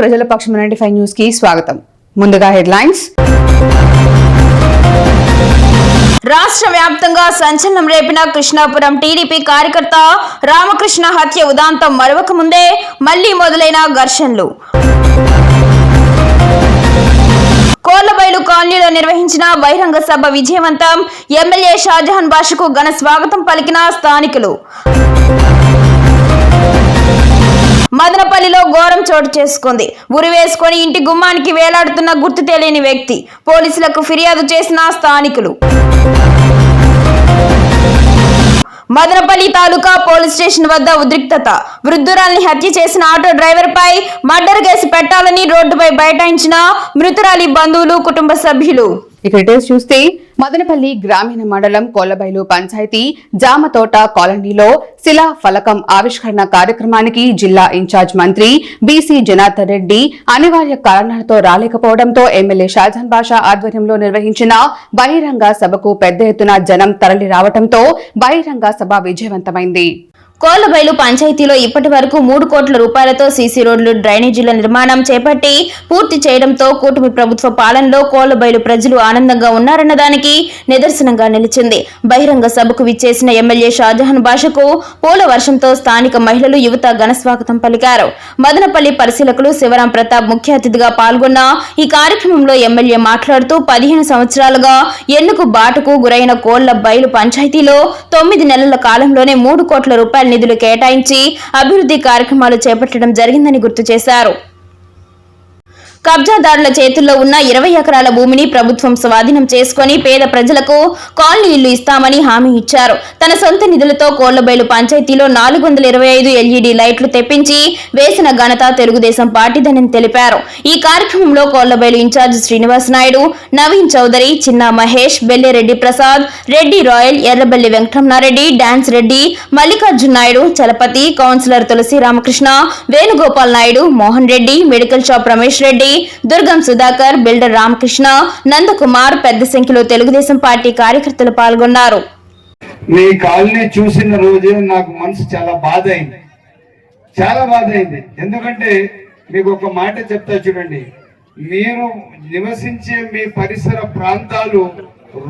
ప్రజల పక్షం ninety five న్యూస్కి స్వాగతం. ముందుగా హెడ్లైన్స్. రాష్ట్ర వ్యాప్తంగా సంచలనం రేపిన కృష్ణాపురం టీడీపీ కార్యకర్త రామకృష్ణ హత్య ఉదాంతం మరవక ముందే మళ్ళీ మొదలైన ఘర్షణలు. కోళ్ళబైలు కాలనీలో నిర్వహించిన బహిరంగ సభ విజయవంతం ఎమ్మెల్యే షాజహాన్ బాషకు ఘన స్వాగతం పలికిన స్థానికులు. మదనపల్లిలో ఘోరం చోటు చేసుకుంది. ఉరి వేసుకొని ఇంటి గుమ్మానికి వేలాడుతున్న గుర్తు తెలియని వ్యక్తి పోలీసులకు ఫిర్యాదు చేసిన స్థానికులు. మదనపల్లి తాలూకా పోలీస్ స్టేషన్ వద్ద ఉద్రిక్తత. వృద్ధురాల్ని హత్య చేసిన ఆటో డ్రైవర్ పై మర్డర్ కేసు పెట్టాలని రోడ్డుపై బైఠాయించిన మృతురాలి బంధువులు కుటుంబ సభ్యులు. ఇక డీటెయిల్స్ చూస్తే మదనపల్లి గ్రామీణ మండలం కోలబైలు పంచాయతీ జామతోట కాలనీలో శిలా ఫలకం ఆవిష్కరణ కార్యక్రమానికి జిల్లా ఇన్ఛార్జ్ మంత్రి బీసీ జనార్దన్ రెడ్డి అనివార్య కారణాలతో రాలేకపోవడంతో ఎమ్మెల్యే షాజాన్ బాషా ఆధ్వర్యంలో నిర్వహించిన బహిరంగ సభకు పెద్ద ఎత్తున జనం తరలి రావడంతో బహిరంగ సభ విజయవంతమైంది. కోలబైలు పంచాయతీలో ఇప్పటి వరకు మూడు కోట్ల రూపాయలతో సీసీ రోడ్లు డ్రైనేజీల నిర్మాణం చేపట్టి పూర్తి చేయడంతో కూటమి ప్రభుత్వ పాలనలో కోలబైలు ప్రజలు ఆనందంగా ఉన్నారన్న దానికి నిదర్శనంగా నిలిచింది. బహిరంగ సభకు విచ్చేసిన ఎమ్మెల్యే షాజహాన్ భాషకు పూల వర్షంతో స్థానిక మహిళలు యువత ఘనస్వాగతం పలికారు. మదనపల్లి పరిశీలకులు శివరాం ప్రతాప్ ముఖ్య అతిథిగా పాల్గొన్న ఈ కార్యక్రమంలో ఎమ్మెల్యే మాట్లాడుతూ పదిహేను సంవత్సరాలుగా ఎన్నుకు బాటకు గురైన కోళ్ళ బయలు పంచాయతీలో తొమ్మిది నెలల కాలంలోనే మూడు కోట్ల రూపాయల నిధులు కేటాయించి అభివృద్ధి కార్యక్రమాలు చేపట్టడం జరిగిందని గుర్తు చేశారు. కబ్జాదారుల చేతుల్లో ఉన్న ఇరవై ఎకరాల భూమిని ప్రభుత్వం స్వాధీనం చేసుకొని పేద ప్రజలకు కాలనీ ఇల్లు ఇస్తామని హామీ ఇచ్చారు. తన సొంత నిధులతో కోళ్ళబైలు పంచాయతీలో నాలుగు వందల ఇరవై ఐదు ఎల్ఈడి లైట్లు తెప్పించి వేసిన ఘనత తెలుగుదేశం పార్టీదని తెలిపారు. ఈ కార్యక్రమంలో Kollabailu incharge Srinivas Naidu Naveen Chowdary Chinna Mahesh Bellireddy Prasad Reddy Rayal Errabelli Venkataramanareddy dance Reddy Mallikarjun Naidu Chalapathi councillor Tulasi Ramakrishna Venugopal Naidu Mohan Reddy medical shop Ramesh Reddy Durgam Sudhakar builder Ramakrishna Nandakumar పెద్ద సంఖ్యలో Telugu Desam party కార్యకర్తలు పాల్గొన్నారు. మీ colony చూసిన రోజే నాకు మనసు చాలా బాధ అయింది చాలా బాధ అయింది ఎందుకంటే మీకు ఒక మాట చెప్తా చూడండి. మీరు నివసించే మీ పరిసర ప్రాంతాలు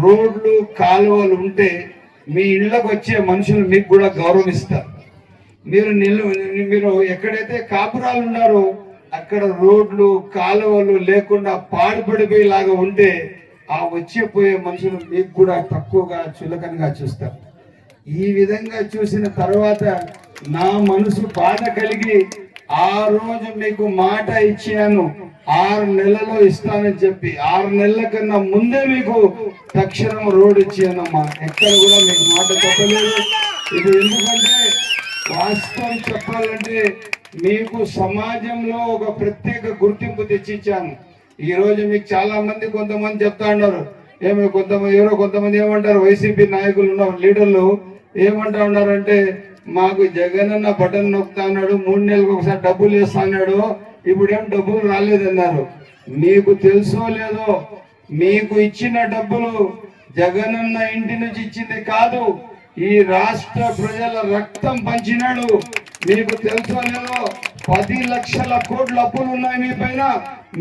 రోడ్లు కాలువలు ఉంటే మీ ఇళ్ళకు వచ్చే మనుషులు మీకు కూడా గౌరవిస్తారు. మీరు నిల్వ మీరు ఎక్కడైతే కాపురాలు ఉన్నారో అక్కడ రోడ్లు కాలువలు లేకుండా పాడుపడిపోయేలాగా ఉంటే ఆ వచ్చే పోయే మనుషులు మీకు కూడా తక్కువగా చులకనగా చూస్తారు. ఈ విధంగా చూసిన తర్వాత నా మనసు బాధ కలిగి ఆ రోజు మీకు మాట ఇచ్చాను. ఆరు నెలల్లో ఇస్తానని చెప్పి ఆరు నెలల కన్నా ముందే మీకు తక్షణం రోడ్ ఇచ్చానమ్మా. ఎక్కడ కూడా మీకు మాట చెప్పలేదు. ఇది ఎందుకంటే వాస్తవం చెప్పాలంటే మీకు సమాజంలో ఒక ప్రత్యేక గుర్తింపు తెచ్చిచ్చాను. ఈ రోజు మీకు చాలా మంది కొంతమంది చెప్తా ఉన్నారు. ఏమి కొంతమంది ఎవరో కొంతమంది ఏమంటారు? వైసీపీ నాయకులు ఉన్న లీడర్లు ఏమంటా ఉన్నారంటే మాకు జగన్ అన్న బటన్ నొక్కుతా అన్నాడు మూడు నెలలకు ఒకసారి డబ్బులు వేస్తా అన్నాడు ఇప్పుడేం డబ్బులు రాలేదన్నారు. మీకు తెలుసో లేదో మీకు ఇచ్చిన డబ్బులు జగనన్న ఇంటి నుంచి ఇచ్చింది కాదు. ఈ రాష్ట్ర ప్రజల రక్తం పంచినాడు. మీకు తెలుసో లేదో పది లక్షల కోట్ల అప్పులు ఉన్నాయి మీ పైన.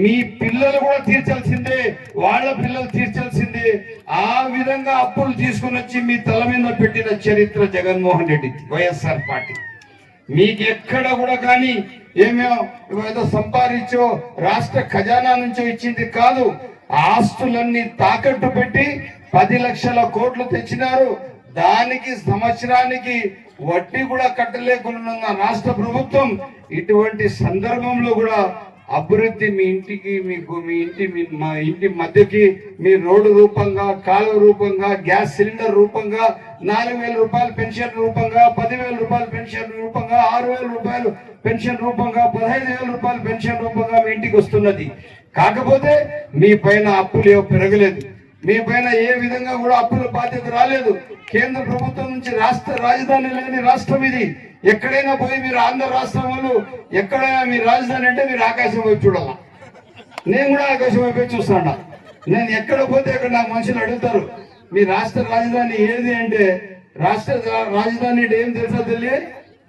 మీ పిల్లలు కూడా తీర్చాల్సిందే వాళ్ళ పిల్లలు తీర్చాల్సిందే. ఆ విధంగా అప్పులు తీసుకుని వచ్చి మీ తల మీద పెట్టిన చరిత్ర జగన్మోహన్ రెడ్డి వైఎస్ఆర్ పార్టీ. మీకు ఎక్కడ కూడా కానీ ఏమో ఏదో సంపాదించో రాష్ట్ర ఖజానా నుంచో ఇచ్చింది కాదు. ఆస్తులన్నీ తాకట్టు పెట్టి పది లక్షల కోట్లు తెచ్చినారు. దానికి సంవత్సరానికి వడ్డీ కూడా కట్టలేకుండా రాష్ట్ర ప్రభుత్వం ఇటువంటి సందర్భంలో కూడా అభివృద్ధి మీ ఇంటికి మీకు మీ ఇంటి మీ మా ఇంటి మధ్యకి మీ రోడ్డు రూపంగా కాలువ రూపంగా గ్యాస్ సిలిండర్ రూపంగా నాలుగు వేల రూపాయలు పెన్షన్ రూపంగా పదివేల రూపాయలు పెన్షన్ రూపంగా ఆరు వేల రూపాయలు పెన్షన్ రూపంగా పదహైదు వేల రూపాయలు పెన్షన్ రూపంగా మీ ఇంటికి వస్తున్నది. కాకపోతే మీ పైన అప్పులు ఏవో పెరగలేదు. మీ పైన ఏ విధంగా కూడా అప్పుల బాధ్యత రాలేదు. కేంద్ర ప్రభుత్వం నుంచి రాష్ట్ర రాజధాని లేని రాష్ట్రం ఇది. ఎక్కడైనా పోయి మీరు ఆంధ్ర రాష్ట్రం వాళ్ళు ఎక్కడైనా మీ రాజధాని అంటే మీరు ఆకాశం వైపు చూడాల? నేను కూడా ఆకాశం వైపు చూస్తాను? నేను ఎక్కడ పోతే అక్కడ నాకు మనుషులు అడుగుతారు మీ రాష్ట్ర రాజధాని ఏది అంటే రాష్ట్ర రాజధాని అంటే ఏం తెలుసా తెలియ?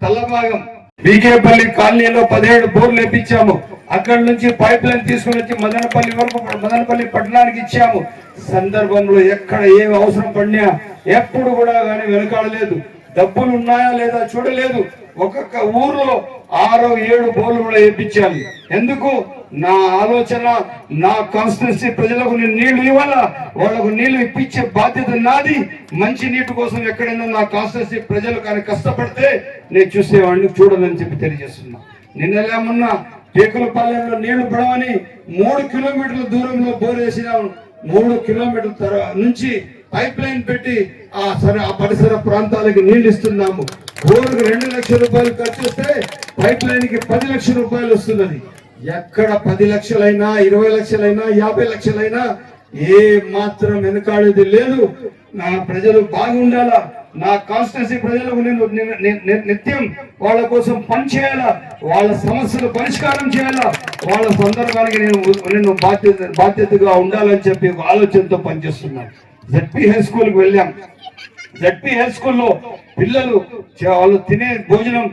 తల్లభాగం బీకేపల్లి కాలనీలో పదిహేడు బోర్లు వేపించాము. అక్కడి నుంచి పైప్ లైన్ తీసుకుని వచ్చి మదనపల్లి వరకు మదనపల్లి పట్టణానికి ఇచ్చాము. సందర్భంలో ఎక్కడ ఏం అవసరం పడినా ఎప్పుడు కూడా కానీ వెనకాడలేదు. డబ్బులు ఉన్నాయా లేదా చూడలేదు. ఒక్కొక్క ఊర్లో ఆరో ఏడు బోర్లు కూడా వేయించాను ఎందుకు? నా ఆలోచన నా కాన్స్టిట్యున్సీ ప్రజలకు నేను నీళ్ళు ఇవ్వాలా? వాళ్ళకు నీళ్ళు ఇప్పించే బాధ్యత నాది. మంచి నీటి కోసం ఎక్కడైనా నా కాన్స్టిట్యున్సీ ప్రజలు కానీ కష్టపడితే నేను చూసేవాడిని చూడదని చెప్పి తెలియజేస్తున్నా. నిన్నలేమన్నా మొన్న టేకులపాలెంలో నీళ్ళు పడవని మూడు కిలోమీటర్ల దూరంలో బోర్ వేసినాము మూడు కిలోమీటర్ల తర్వాత నుంచి పైప్ లైన్ పెట్టి ఆ ఆ పరిసర ప్రాంతాలకు నీళ్ళు ఇస్తున్నాము బోరుకు రెండు లక్షల రూపాయలు ఖర్చు వస్తే పైప్ లైన్కి పది లక్షల రూపాయలు వస్తున్నది ఎక్కడ పది లక్షలైనా ఇరవై లక్షలైనా యాభై లక్షలైనా ఏ మాత్రం వెనకాడేది లేదు. నా ప్రజలు బాగుండాలా? నా కాన్స్టిట్యూన్సీ ప్రజలకు నేను నిత్యం వాళ్ళ కోసం పని చేయాలా? వాళ్ళ సమస్యలు పరిష్కారం చేయాలా? వాళ్ళ సందర్భానికి నేను నేను బాధ్యత బాధ్యతగా ఉండాలని చెప్పి ఆలోచనతో పనిచేస్తున్నాను. జడ్పీ హై స్కూల్కి వెళ్ళాం. జడ్పీ హై స్కూల్లో పిల్లలు వాళ్ళు తినే భోజనం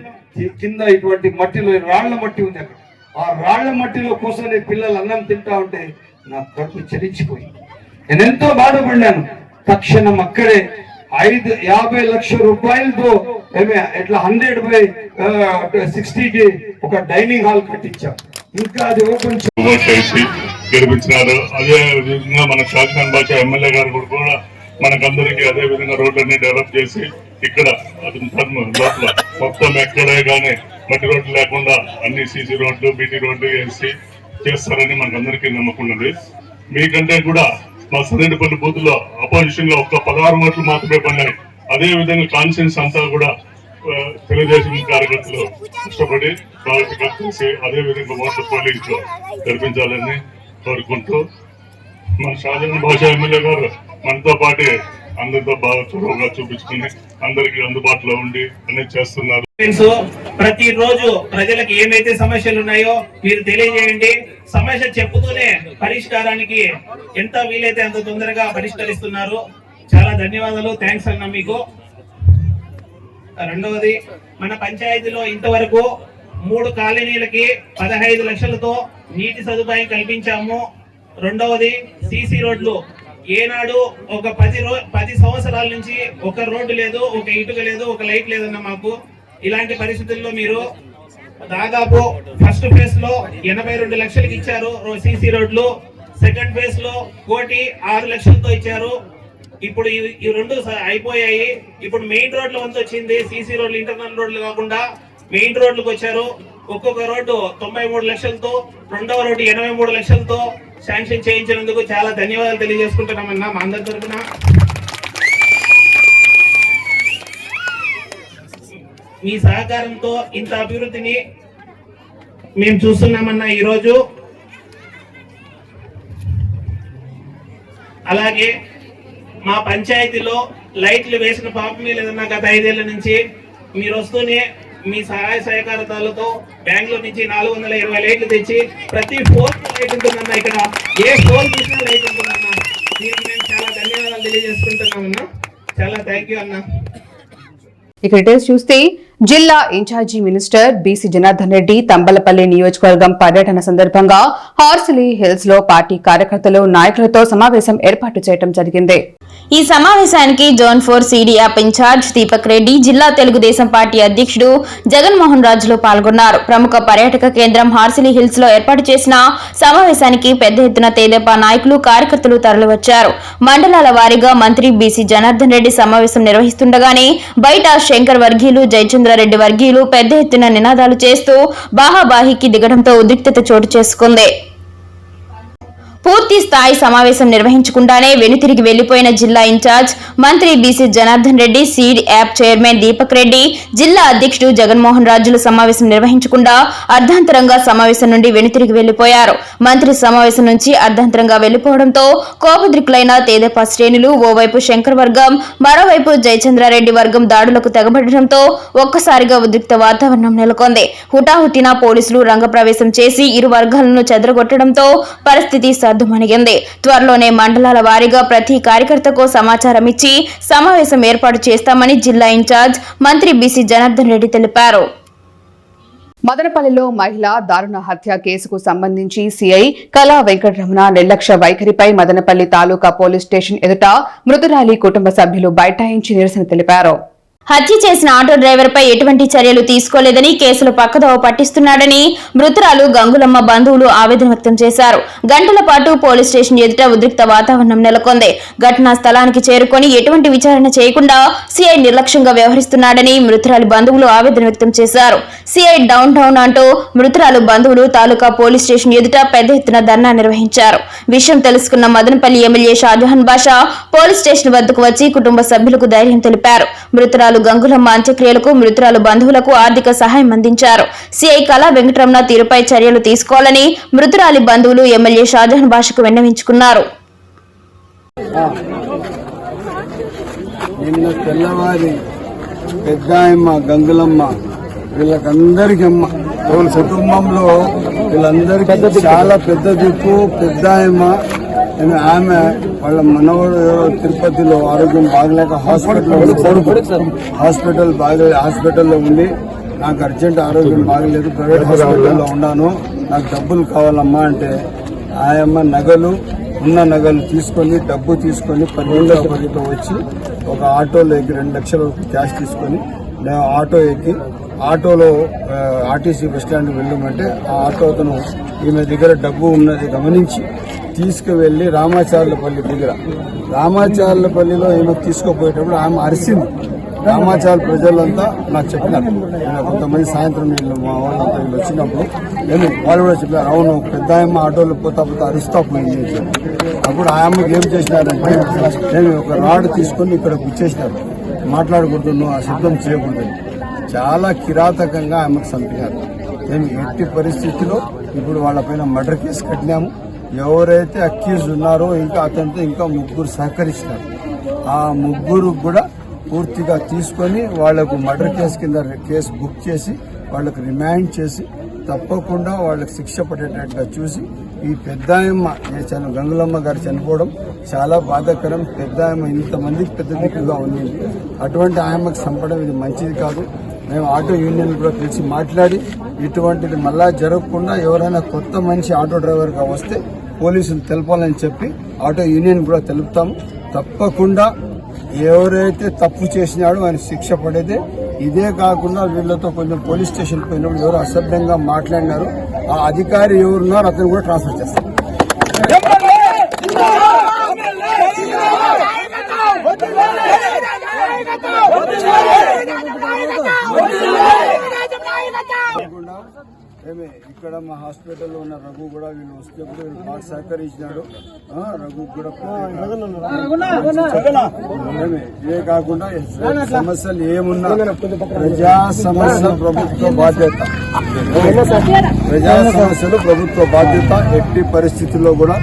కింద ఇటువంటి మట్టిలో రాళ్ళ మట్టి ఉంది అక్కడ. ఆ రాళ్ళ మట్టిలో కూర్చొని పిల్లలు అన్నం తింటా ఉంటే నా కడుపు చలించిపోయి నేను ఎంతో బాధపడ్డాను. తక్షణం అక్కడే ఐదు యాభై లక్షల రూపాయలతో ఎట్లా ఇట్లా హండ్రెడ్ బై సిక్స్టీకి ఒక డైనింగ్ హాల్ కట్టించాం. ఇంకా అది ఓపెన్ చేసి గెలిపించినారు. అదే విధంగా మన షాజహాన్ బాషా ఎమ్మెల్యే గారు కూడా మనకందరికీ అదే విధంగా రోడ్లన్నీ డెవలప్ చేసి ఇక్కడ అతని లోపల మొత్తం ఎక్కడే కానీ మట్టి రోడ్లు లేకుండా అన్ని సీసీ రోడ్లు బీటీ రోడ్లు వేసి చేస్తారని మనకందరికీ నమ్మకం ఉన్నది. మీకంటే కూడా మా సరైనపల్లి బూత్లో అపోజిషన్లో ఒక్క పదహారు ఓట్లు మాత్రమే పడినాయి. అదే విధంగా కాన్ఫిడెన్స్ అంతా కూడా తెలుగుదేశం కార్యకర్తలు కష్టపడి కట్ చేసి అదే విధంగా ఓట్ల పోలింగ్ జరిపించాలని కోరుకుంటూ మన షాజహాన్ భాష ఎమ్మెల్యే గారు మనతో పాటు అందరితో బాగా చొరవగా చూపించుకుని అందరికి అందుబాటులో ఉండి అన్ని చేస్తున్నారు. ప్రతి ప్రతిరోజు ప్రజలకు ఏమైతే సమస్యలు ఉన్నాయో మీరు తెలియజేయండి. సమస్య చెప్పుతూనే పరిష్కారానికి ఎంత వీలైతే అంత తొందరగా పరిష్కరిస్తున్నారు. చాలా ధన్యవాదాలు. థ్యాంక్స్ అన్న మీకు. రెండవది మన పంచాయతీలో ఇంతవరకు మూడు కాలనీలకి పదహైదు లక్షలతో నీటి సదుపాయం కల్పించాము. రెండవది సీసీ రోడ్లు. ఏనాడు ఒక పది రో పది సంవత్సరాల నుంచి ఒక రోడ్డు లేదు ఒక ఇటుక లేదు ఒక లైట్ లేదన్న మాకు. ఇలాంటి పరిస్థితుల్లో మీరు దాదాపు ఫస్ట్ ఫేజ్లో ఎనభై రెండు లక్షలకి ఇచ్చారు సీసీ రోడ్లు. సెకండ్ ఫేజ్లో కోటి ఆరు లక్షలతో ఇచ్చారు. ఇప్పుడు ఈ రెండు స- అయిపోయాయి. ఇప్పుడు మెయిన్ రోడ్ల వంతు వచ్చింది సీసీ రోడ్లు ఇంటర్నల్ రోడ్లు కాకుండా మెయిన్ రోడ్లకు వచ్చారు. ఒక్కొక్క రోడ్డు తొంభై మూడు లక్షలతో రెండవ రోడ్డు ఎనభై మూడు లక్షలతో శాంక్షన్ చేయించినందుకు చాలా ధన్యవాదాలు తెలియజేసుకుంటున్నామన్నా మా అందరి తరఫున మీ సహకారంతో ఇంత అభివృద్ధిని మేము చూస్తున్నామన్నా ఈరోజు. అలాగే మా పంచాయతీలో లైట్లు వేసిన పాపమే లేదన్నా గత ఐదేళ్ళ నుంచి మీరు వస్తూనే మీ సహాయ సహకారాలతో బెంగళూరు నుంచి నాలుగు వందల ఇరవై లైట్లు తెచ్చి ప్రతి ఫోన్ లైట్ ఉంటుందన్న ఇక్కడ. ఏ ఫోన్ తీసినా లైట్ ఉంటుందన్న. దీనికి మేము చాలా ధన్యవాదాలు తెలియజేసుకుంటున్నామన్నా చాలా థ్యాంక్ యూ అన్నా. ఇక డీటెయిల్స్ చూస్తే జిల్లా incharge minister BC Janardhan Reddy Thamballapalle నియోజకవర్గం పర్యటన సందర్భంగా హార్సిలీ హిల్స్లో పార్టీ కార్యకర్తలు నాయకులతో సమావేశం ఏర్పాటు చేయడం జరిగింది. ఈ సమావేశానికి zone four seed app incharge Deepak Reddy జిల్లా తెలుగుదేశం పార్టీ అధ్యక్షుడు జగన్మోహన్ రాజులు పాల్గొన్నారు. ప్రముఖ పర్యాటక కేంద్రం హార్సిలీ హిల్స్లో ఏర్పాటు చేసిన సమావేశానికి పెద్ద ఎత్తున తేదేపా నాయకులు కార్యకర్తలు తరలివచ్చారు. మండలాల వారీగా మంత్రి బీసీ జనార్దన్ రెడ్డి సమావేశం నిర్వహిస్తుండగానే బయట శంకర్ వర్గీయులు జయచంద్రారెడ్డి వర్గీయులు పెద్ద ఎత్తున నినాదాలు చేస్తూ బాహాబాహికి దిగడంతో ఉద్రిక్తత చోటు చేసుకుంది. పూర్తి స్థాయి సమావేశం నిర్వహించకుండానే వెనుతిరిగి వెళ్ళిపోయిన జిల్లా ఇన్ఛార్జ్ మంత్రి BC Janardhan Reddy seed app chairman Deepak Reddy జిల్లా అధ్యక్షుడు జగన్మోహన్ రాజులు సమావేశం నిర్వహించకుండా అర్ధాంతరంగా సమావేశం నుండి వెనుతిరిగి వెళ్ళిపోయారు. మంత్రి సమావేశం నుంచి అర్ధాంతరంగా వెళ్ళిపోవడంతో కోపద్రికులైన తేదపా శ్రేణులు ఓవైపు శంకర్ వర్గం మరోవైపు జయచంద్రారెడ్డి వర్గం దాడులకు తెగబడటంతో ఒక్కసారిగా ఉద్రిక్త వాతావరణం నెలకొంది. హుటాహుటిన పోలీసులు రంగప్రవేశం చేసి ఇరు వర్గాలను చెదరగొట్టడంతో పరిస్థితి సద్దుమణిగింది త్వరలోనే మండలాల వారీగా ప్రతి కార్యకర్తకు సమాచారం ఇచ్చి సమావేశం ఏర్పాటు చేస్తామని జిల్లా ఇన్ఛార్జ్ మంత్రి బీసీ జనార్దన్ రెడ్డి తెలిపారు. మదనపల్లిలో మహిళ దారుణ హత్య కేసుకు సంబంధించి సీఐ కళా వెంకటరమణ నిర్లక్ష్య వైఖరిపై మదనపల్లి తాలూకా పోలీస్ స్టేషన్ ఎదుట మృతురాలి కుటుంబ సభ్యులు బైఠాయించి నిరసన తెలిపారు. హత్య చేసిన ఆటో డ్రైవర్ పై ఎటువంటి చర్యలు తీసుకోలేదని కేసులు పక్కదోవ పట్టిస్తున్నాడని మృతురాలు గంగులమ్మ బంధువులు ఆవేదన వ్యక్తం చేశారు. గంటల పాటు పోలీస్ స్టేషన్ ఎదుట ఉద్రిక్త వాతావరణం నెలకొంది. ఘటనా స్థలానికి చేరుకొని ఎటువంటి విచారణ చేయకుండా సిఐ నిర్లక్ష్యంగా వ్యవహరిస్తున్నాడని మృతురాలి బంధువులు ఆవేదన వ్యక్తం చేశారు. సిఐ డౌన్ టౌన్ అంటూ మృతురాలు బంధువులు తాలూకా పోలీస్ స్టేషన్ ఎదుట పెద్ద ఎత్తున ధర్నా నిర్వహించారు. విషయం తెలుసుకున్న Madanapalle MLA Shahjahan Basha police station వద్దకు వచ్చి కుటుంబ సభ్యులకు ధైర్యం తెలిపారు. మృతురాలు గంగులమ్మ అంత్యక్రియలకు మృతురాలు బంధువులకు ఆర్థిక సహాయం అందించారు. సిఐ కళా వెంకటరమణ తీరుపై చర్యలు తీసుకోవాలని మృతురాలి బంధువులు ఎమ్మెల్యే షాజహాన్ బాషకు విన్నవించుకున్నారు. నిన్న తెల్లవారి పెద్దాయమ్మ గంగులమ్మ వీళ్ళకందరికి అమ్మ వాళ్ళ కుటుంబంలో వీళ్ళందరికీ చాలా పెద్ద దిక్కు. పెద్దాయమ్మ ఆమె- ఆమె వాళ్ళ మనవడు తిరుపతిలో ఆరోగ్యం బాగలేక హాస్పిటల్ హాస్పిటల్ బాగలే హాస్పిటల్లో ఉంది. నాకు అర్జెంట్ ఆరోగ్యం బాగలేదు ప్రైవేట్ హాస్పిటల్లో ఉన్నాను. నాకు డబ్బులు కావాలమ్మా అంటే ఆయమ్మ నగలు ఉన్న నగలు తీసుకొని డబ్బు తీసుకొని పన్నెండో తరగతితో వచ్చి ఒక ఆటోలో ఎక్కి రెండు లక్షల క్యాష్ తీసుకొని నేను ఆటో ఎక్కి ఆటోలో ఆర్టీసీ బస్ స్టాండ్కి వెళ్ళమంటే ఆ ఆటో అతను ఈమె దగ్గర డబ్బు ఉన్నది గమనించి తీసుకువెళ్ళి రామాచార్లపల్లి దగ్గర రామాచార్లపల్లిలో ఈమె తీసుకుపోయేటప్పుడు ఆమె అరిసింది. రామాచార్య ప్రజలంతా నాకు చెప్పినారు. కొంతమంది సాయంత్రం వీళ్ళు మా వాళ్ళంతా వీళ్ళు వచ్చినప్పుడు నేను వాళ్ళు కూడా చెప్పారు అవును పెద్ద ఆయమ్మ ఆటోలో పోతా పోతా అరుస్తా పోయింది. అప్పుడు ఆ అమ్మకి ఏం చేసినారంటే నేను ఒక రాడ్ తీసుకొని ఇక్కడ గుచ్చేసినారు మాట్లాడకూడదు ఆ శబ్దం చేయకూడదు. చాలా కిరాతకంగా ఆమెకు చంపినారు నేను ఎట్టి పరిస్థితిలో ఇప్పుడు వాళ్ళపైన మర్డర్ కేసు కట్టినాము. ఎవరైతే అక్యూజ్ ఉన్నారో ఇంకా అతనితో ఇంకా ముగ్గురు సహకరిస్తారు. ఆ ముగ్గురు కూడా పూర్తిగా తీసుకొని వాళ్ళకు మర్డర్ కేసు కింద కేసు బుక్ చేసి వాళ్ళకు రిమాండ్ చేసి తప్పకుండా వాళ్ళకి శిక్ష పడేటట్టుగా చూసి ఈ పెద్దాయమ్మ చను గంగులమ్మ గారు చనిపోవడం చాలా బాధాకరం. పెద్దాయమ్మ ఇంతమందికి పెద్ద దిక్కుగా ఉంది అటువంటి ఆయమ్మకు చంపడం ఇది మంచిది కాదు. మేము ఆటో యూనియన్ కూడా పిలిచి మాట్లాడి ఇటువంటిది మళ్ళా జరగకుండా ఎవరైనా కొత్త మనిషి ఆటో డ్రైవర్గా వస్తే పోలీసులు తెలపాలని చెప్పి ఆటో యూనియన్ కూడా తెలుపుతాము. తప్పకుండా ఎవరైతే తప్పు చేసినాడో ఆయన శిక్ష పడేదే. ఇదే కాకుండా వీళ్ళతో కొంచెం పోలీస్ స్టేషన్ పోయినప్పుడు ఎవరు అసభ్యంగా మాట్లాడినారు ఆ అధికారి ఎవరున్నారో అతను కూడా ట్రాన్స్ఫర్ చేస్తారు. ఏమే ఇక్కడ మా హాస్పిటల్లో ఉన్న రఘు కూడా వీళ్ళు వస్తేప్పుడు వీళ్ళు బాగా సహకరించినాడు. రఘు కూడా ఇవే కాకుండా సమస్యలు ఏమున్నా ప్రజా సమస్య ప్రభుత్వ బాధ్యత. ప్రజా సమస్యలు ప్రభుత్వ బాధ్యత. ఎట్టి పరిస్థితుల్లో కూడా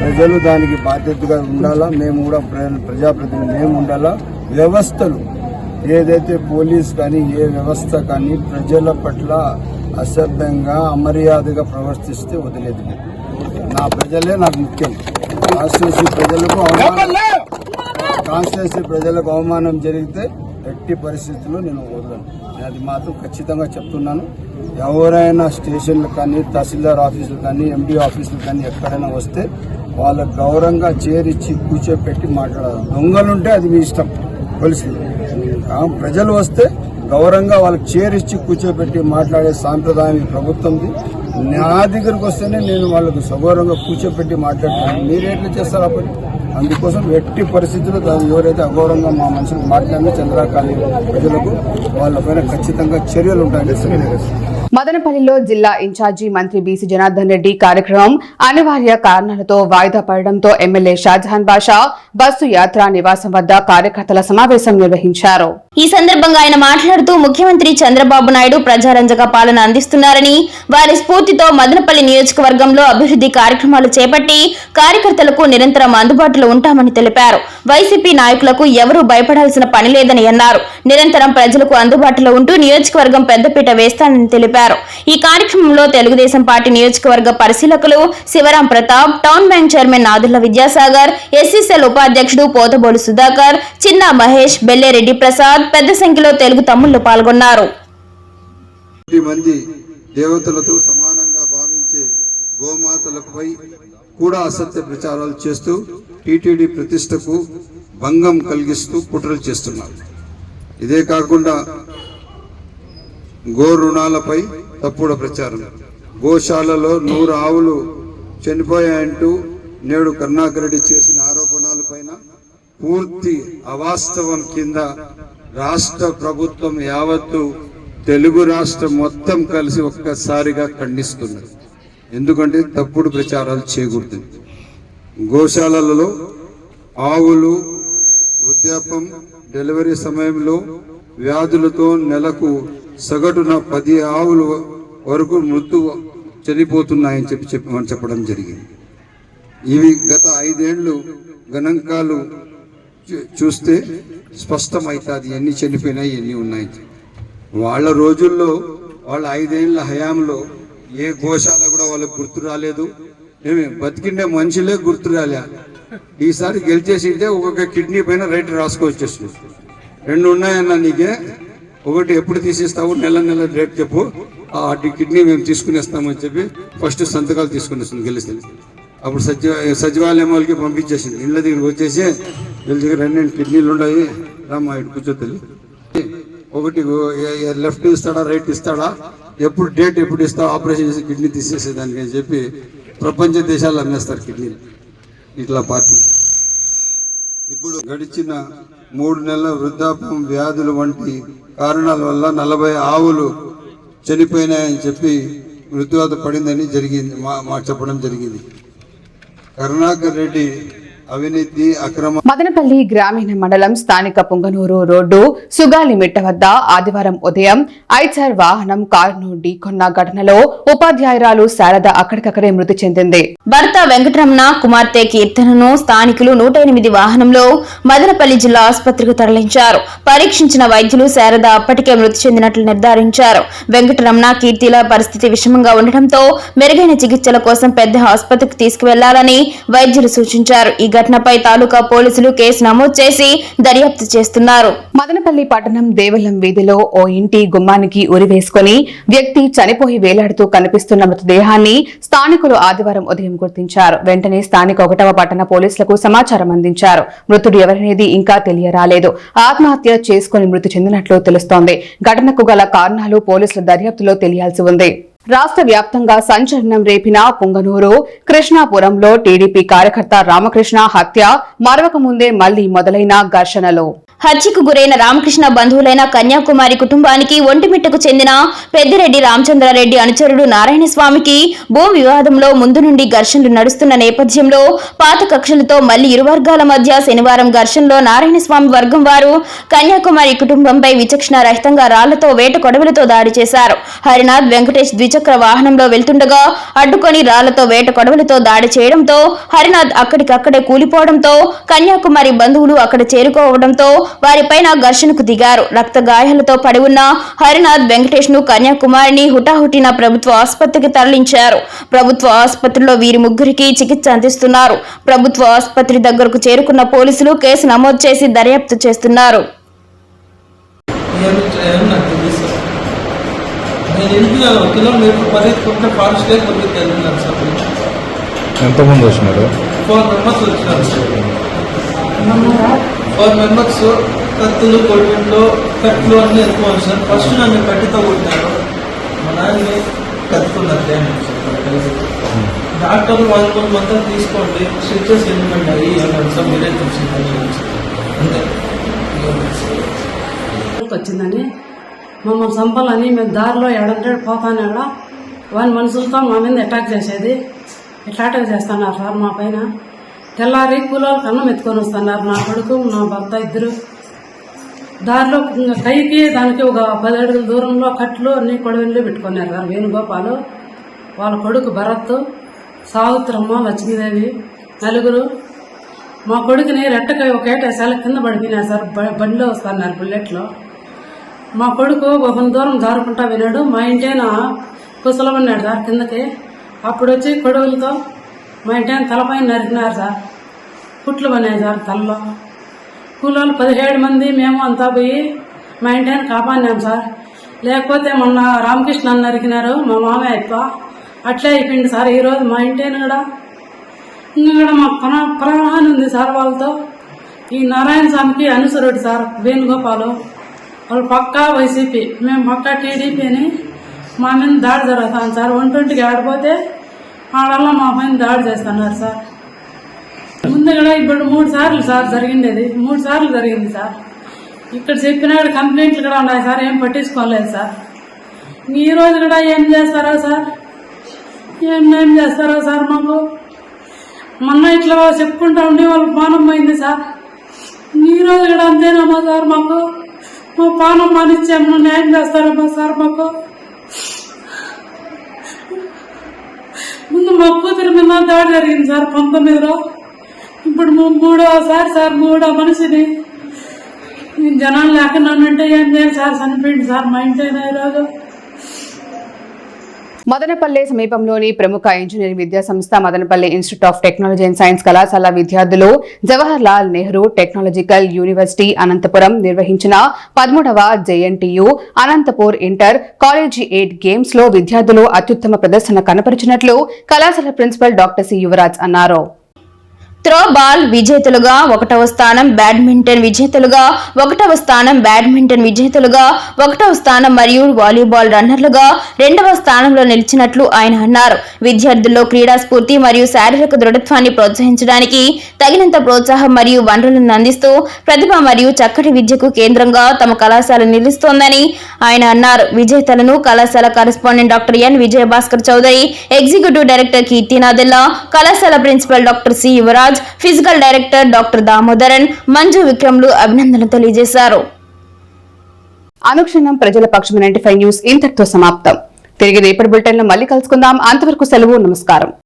ప్రజలు దానికి బాధ్యతగా ఉండాలా? మేము కూడా ప్ర- ప్రజాప్రతినిధులు మేము ఉండాలా? వ్యవస్థలు. ఏదైతే పోలీస్ కానీ ఏ వ్యవస్థ కానీ ప్రజల పట్ల అసభ్యంగా అమర్యాదగా ప్రవర్తిస్తే వదిలేదు నా ప్రజలే నాకు ముఖ్యం. కాన్స్టిట్యూన్సీ ప్రజలకు అవమానం కాన్స్టిట్యూన్సీ ప్రజలకు అవమానం జరిగితే ఎట్టి పరిస్థితుల్లో నేను వదలను. నేను అది మాత్రం ఖచ్చితంగా చెప్తున్నాను. ఎవరైనా స్టేషన్లు కానీ తహసీల్దార్ ఆఫీసులు కానీ ఎండీ ఆఫీసులు కానీ ఎక్కడైనా వస్తే వాళ్ళ గౌరవంగా చేరిచ్చి కూర్చోపెట్టి మాట్లాడాలి. దొంగలుంటే అది మీ ఇష్టం. పోలీసులు. ప్రజలు వస్తే గౌరవంగా వాళ్ళకి చేరిచ్చి కూర్చోబెట్టి మాట్లాడే సాంప్రదాయం ప్రభుత్వంది. నా దగ్గరకు వస్తేనే నేను వాళ్ళకు సగౌరవంగా కూర్చోబెట్టి మాట్లాడుతాను మీరేట్లు చేస్తారు అప్పుడు? అందుకోసం ఎట్టి పరిస్థితుల్లో దాన్ని ఎవరైతే అగౌరవంగా మా మనుషులకు మాట్లాడినా చంద్రాకాళి ప్రజలకు వాళ్ళపైన ఖచ్చితంగా చర్యలు ఉంటాయని మదనపల్లిలో జిల్లా ఇన్ఛార్జి మంత్రి బీసీ జనార్దన్ రెడ్డి కార్యక్రమం అనివార్య కారణాలతో వాయిదా పడడంతో ఎమ్మెల్యే షాజహాన్ బాషా బస్సు యాత్ర నివాసం వద్ద కార్యకర్తల సమావేశం నిర్వహించారు. ఈ సందర్భంగా ఆయన మాట్లాడుతూ ముఖ్యమంత్రి చంద్రబాబు నాయుడు ప్రజారంజక పాలన అందిస్తున్నారని వారి స్ఫూర్తితో మదనపల్లి నియోజకవర్గంలో అభివృద్ధి కార్యక్రమాలు చేపట్టి కార్యకర్తలకు నిరంతరం అందుబాటులో ఉంటామని తెలిపారు. వైసీపీ నాయకులకు ఎవరూ భయపడాల్సిన పని లేదని అన్నారు. నిరంతరం ప్రజలకు అందుబాటులో ఉంటూ నియోజకవర్గం పెద్దపీట వేస్తానని తెలిపారు. ఈ కార్యక్రమంలో తెలుగుదేశం పార్టీ నియోజకవర్గ పరిశీలకులు Sivaram Pratap town bank chairman Nadula Vidyasagar SCCL ఉపాధ్యక్షుడు పోతబోలు సుధాకర్ చిన్న మహేష్ బెల్లేరెడ్డి ప్రసాద్ పెద్ద సంఖ్యలో తెలుగు తమ్ముళ్ళు పాల్గొన్నారు. మంది దేవతలతో సమానంగా భావించే గోమాతలపై కూడా అసత్య ప్రచారాలు చేస్తూ టీటీడీ ప్రతిష్టకు భంగం కలిగిస్తూ కుట్రలు చేస్తున్నారు. ఇదే కాకుండా గో రుణాలపై తప్పుడు ప్రచారం. గోశాలలో నూరు ఆవులు చనిపోయాయంటూ నేడు కరుణాకర్ రెడ్డి చేసిన ఆరోపణలపైన పూర్తి అవాస్తవం కింద రాష్ట్ర ప్రభుత్వం యావత్తు తెలుగు రాష్ట్రం మొత్తం కలిసి ఒక్కసారిగా ఖండిస్తున్నారు ఎందుకంటే తప్పుడు ప్రచారాలు చేయకూడదు గోశాలలలో ఆవులు వృద్ధాపం డెలివరీ సమయంలో వ్యాధులతో నెలకు సగటున పది ఆవులు వరకు మృతు చనిపోతున్నాయని చెప్పి చెప్పమని చెప్పడం జరిగింది. ఇవి గత ఐదేళ్ళు గణాంకాలు చూస్తే స్పష్టమవుతుంది ఎన్ని చనిపోయినాయి ఎన్ని ఉన్నాయి. వాళ్ళ రోజుల్లో వాళ్ళ ఐదేళ్ళ హయాంలో ఏ గోశాల కూడా వాళ్ళకి గుర్తు రాలేదు. ఏమి బతికిండే మనుషులే గుర్తు రాలే. ఈసారి గెలిచేసింటే ఒక్కొక్క కిడ్నీ పైన రైట్ రాసుకోవచ్చేస్తుంది రెండు ఉన్నాయన్న నీకే ఒకటి ఎప్పుడు తీసేస్తావు? నెల నెల రేట్ చెప్పు. ఆ అటు కిడ్నీ మేము తీసుకునేస్తామని చెప్పి ఫస్ట్ సంతకాలు తీసుకునేస్తుంది గెలిస్తే. అప్పుడు సచివ సచివాలయం వాళ్ళకి పంపించేసింది. ఇళ్ళ దగ్గరికి వచ్చేసి వీళ్ళ దగ్గర రెండు కిడ్నీలు ఉన్నాయి. రామ్మా ఇటు ఒకటి లెఫ్ట్ ఇస్తాడా రైట్ ఇస్తాడా? ఎప్పుడు డేట్ ఎప్పుడు ఇస్తావు? ఆపరేషన్ చేసి కిడ్నీ తీసేసేదానికి అని చెప్పి ప్రపంచ దేశాలు అమ్మేస్తారు కిడ్నీలు. ఇట్లా పార్టీ ఇప్పుడు గడిచిన మూడు నెలల వృద్ధాప్యం వ్యాధులు వంటి కారణాల వల్ల నలభై ఆవులు చనిపోయినాయని చెప్పి మృత్యువాత పడిందని జరిగింది మా మాకు చెప్పడం జరిగింది. కరుణాకర్ రెడ్డి అవినీతి అక్రమ మదనపల్లి గ్రామీణ మండలం స్థానిక పుంగనూరు రోడ్డు సుగాలి మిట్ట వద్ద ఆదివారం ఉదయం ఐచర్ వాహనం కారును ఢీకొన్న ఘటనలో ఉపాధ్యాయురాలు శారద అక్కడికక్కడే మృతి చెందింది. భర్త వెంకటరమణ కుమార్తె కీర్తనను స్థానికులు నూట ఎనిమిది వాహనంలో మదనపల్లి జిల్లా ఆసుపత్రికి తరలించారు. పరీక్షించిన వైద్యులు శారద అప్పటికే మృతి చెందినట్లు నిర్ధారించారు. వెంకటరమణ కీర్తిల పరిస్థితి విషమంగా ఉండటంతో మెరుగైన చికిత్సల కోసం పెద్ద ఆసుపత్రికి తీసుకువెళ్ళాలని వైద్యులు సూచించారు. ఈ ఘటనపై తాలూకా పోలీసులు కేసు నమోదు చేసి దర్యాప్తు చేస్తున్నారు. మదనపల్లి పట్టణం దేవలం వీధిలో ఓ ఇంటి గుమ్మానికి ఉరివేసుకుని వ్యక్తి చనిపోయి వేలాడుతూ కనిపిస్తున్న మృతదేహాన్ని స్థానికులు ఆదివారం ఉదయం గుర్తించారు. వెంటనే స్థానిక ఒకటవ పట్టణ పోలీసులకు సమాచారం అందించారు. మృతుడు ఎవరనేది ఇంకా తెలియరాలేదు. ఆత్మహత్య చేసుకుని మృతి చెందినట్లు తెలుస్తోంది. ఘటనకు గల కారణాలు పోలీసుల దర్యాప్తులో తెలియాల్సి ఉంది. రాష్ట్ర వ్యాప్తంగా సంచలనం రేపిన పుంగనూరు కృష్ణాపురంలో టీడీపీ కార్యకర్త రామకృష్ణ హత్య మరవక ముందే మళ్ళీ మొదలైన ఘర్షణలో. హత్యకు గురైన రామకృష్ణ బంధువులైన కన్యాకుమారి కుటుంబానికి ఒంటిమిట్టకు చెందిన పెద్దిరెడ్డి రామచంద్రారెడ్డి అనుచరుడు నారాయణస్వామికి భూ వివాదంలో ముందు నుండి ఘర్షణలు నడుస్తున్న నేపథ్యంలో పాత కక్షలతో మళ్ళీ ఇరు వర్గాల మధ్య శనివారం ఘర్షణలో నారాయణస్వామి వర్గం వారు కన్యాకుమారి కుటుంబంపై విచక్షణ రహితంగా రాళ్ళతో వేట కొడవలతో దాడి చేశారు. హరినాథ్ వెంకటేష్ ద్విచక్ర వాహనంలో వెళ్తుండగా అడ్డుకొని రాళ్ళతో వేట కొడవలతో దాడి చేయడంతో హరినాథ్ అక్కడికక్కడే కూలిపోవడంతో కన్యాకుమారి బంధువులు అక్కడ చేరుకోవడంతో వారిపైన ఘర్షణకు దిగారు. రక్త గాయాలతో పడి ఉన్న హరినాథ్ వెంకటేష్ను కన్యాకుమారిని హుటాహుటిన ప్రభుత్వ ఆసుపత్రికి తరలించారు. ప్రభుత్వ ఆసుపత్రిలో వీరి ముగ్గురికి చికిత్స అందిస్తున్నారు. ప్రభుత్వ ఆసుపత్రి దగ్గరకు చేరుకున్న పోలీసులు కేసు నమోదు చేసి దర్యాప్తు చేస్తున్నారు. నేను వెళ్ళిపోయాను కిలోమీటర్ పరిగెత్తుకుంటే ఫారెస్ట్ సార్ ఎంతమంది వచ్చినారు? ఫోర్ మెంబర్స్ వచ్చినారు. సార్ ఫోర్ మెంబర్స్ కత్తులు కొడుకులు కట్లు అన్నీ ఎత్తుకోవాలి సార్ ఫస్ట్ నన్ను కట్టితో కొట్టారు. మా నాన్నని కత్తుకున్నారు డ్యామేజ్ వాళ్ళు మొత్తం తీసుకోండి. స్టిచెస్ ఎందుకంటే అయ్యి అన్నారు సార్ మీరే చూసింది? అంతే. వచ్చిందని మమ్మల్ని చంపాలని మేము దారిలో ఎడంటే పోతానే వాళ్ళ మనుషులతో మా మీద అటాక్ చేసేది. ఇట్లా అటాక్ చేస్తున్నారు సార్ మా పైన. తెల్లారి కూలోళ్ళకి కన్నం ఎత్తుకొని వస్తున్నారు. నా కొడుకు నా భర్త ఇద్దరు. దారిలో కైకి దానికి ఒక పది అడుగుల దూరంలో కట్లు అన్ని కొడవలు పెట్టుకున్నారు. సార్ వేణుగోపాలు వాళ్ళ కొడుకు భరత్ సావిత్రమ్మ లక్ష్మీదేవి నలుగురు. మా కొడుకుని రెట్టకాయ ఒక ఏటేసాల కింద పడిపోయినారు సార్. బండిలో వస్తున్నారు బుల్లెట్లో. మా కొడుకు ఒక దూరం జారుకుంటా వినాడు మా ఇంటైన కుసలమన్నాడు సార్ కిందకి. అప్పుడు వచ్చి కొడుకులతో మా ఇంటి తలపైన నరికినారు సార్. కుట్లు పన్నాయి సార్ తలలో. కూలోళ్ళు పదిహేడు మంది మేము అంతా పోయి మా ఇంటైన కాపాడినాం సార్. లేకపోతే మొన్న రామకృష్ణ అన్న నరికినారు మా మామయ్య అప్ప. అట్లే అయిపోయింది సార్ ఈరోజు మా ఇంటేను కూడా. ఇంకా కూడా మాకు పన ప్రాణాన్ని ఉంది సార్ వాళ్ళతో. ఈ నారాయణ స్వామికి అనుసరుడు సార్ వేణుగోపాలు. వాళ్ళు పక్కా వైసీపీ. మేము పక్కా టీడీపీ అని మా మీద దాడి జరుగుతాం సార్. వన్ ట్వంటీకి ఆడిపోతే ఆడల్లా మా పైన దాడి చేస్తున్నారు సార్. ముందు కూడా ఇప్పుడు మూడు సార్లు సార్ జరిగింది అది మూడు సార్లు జరిగింది సార్. ఇక్కడ చెప్పిన కూడా కంప్లైంట్లు కూడా ఉన్నాయి సార్. ఏం పట్టించుకోలేదు సార్. ఈ రోజు కూడా ఏం చేస్తారో సార్? ఏం ఏం చేస్తారో సార్ మాకు? మొన్న ఇట్లా చెప్పుకుంటా ఉండి వాళ్ళు పానం పోయింది సార్. ఈ రోజు కూడా అంతేనమ్మా సార్ మాకు? మా పానం మానిచ్చాము న్యాయం చేస్తారమ్మా సార్ మాకు? ముందు మా కూతురు మీద దాడి జరిగింది సార్ పంతొమ్మిదిలో. ఇప్పుడు మూ- మూడోసారి సార్ మూడో మనిషిని. జనాలు లేకుండా ఉంటే ఏం చేయాలి సార్? చనిపోయింది సార్ మా ఇంటైనా ఈరోజు మదనపల్లె సమీపంలోని ప్రముఖ ఇంజనీరింగ్ విద్యా సంస్థ Madanapalle institute of technology and science కళాశాల విద్యార్థులు జవహర్ లాల్ నెహ్రూ టెక్నాలజికల్ యూనివర్సిటీ అనంతపురం నిర్వహించిన పదమూడవ JNTU Anantapur inter college eight గేమ్స్లో విద్యార్థులు అత్యుత్తమ ప్రదర్శన కనపరిచినట్లు కళాశాల ప్రిన్సిపల్ డాక్టర్ సి యువరాజ్ అన్నారు. త్రో బాల్ విజేతలుగా ఒకటవ స్థానం బ్యాడ్మింటన్ విజేతలుగా ఒకటవ స్థానం బ్యాడ్మింటన్ విజేతలుగా ఒకటవ స్థానం మరియు వాలీబాల్ రన్నర్లుగా రెండవ స్థానంలో నిలిచినట్లు ఆయన అన్నారు. విద్యార్థుల్లో క్రీడా స్ఫూర్తి మరియు శారీరక దృఢత్వాన్ని ప్రోత్సహించడానికి తగినంత ప్రోత్సాహం మరియు వనరులను అందిస్తూ ప్రతిభ మరియు చక్కటి విద్యకు కేంద్రంగా తమ కళాశాల నిలుస్తోందని ఆయన అన్నారు. విజేతలను కళాశాల correspondent doctor N. Vijayabhaskar Chowdary executive director Keerthinadella కళాశాల principal doctor C. Yuvaraj physical director doctor Damodaran Manju విక్రమ్లు అభినందనలు తెలియజేశారు. అనుక్షణం ప్రజల పక్షం నైన్టీ ఫైవ్ న్యూస్ ఇంతటితో సమాప్తం. తిరిగి రేపటి బులెటిన్లో మళ్ళీ కలుసుకుందాం. అంతవరకు సెలవు నమస్కారం.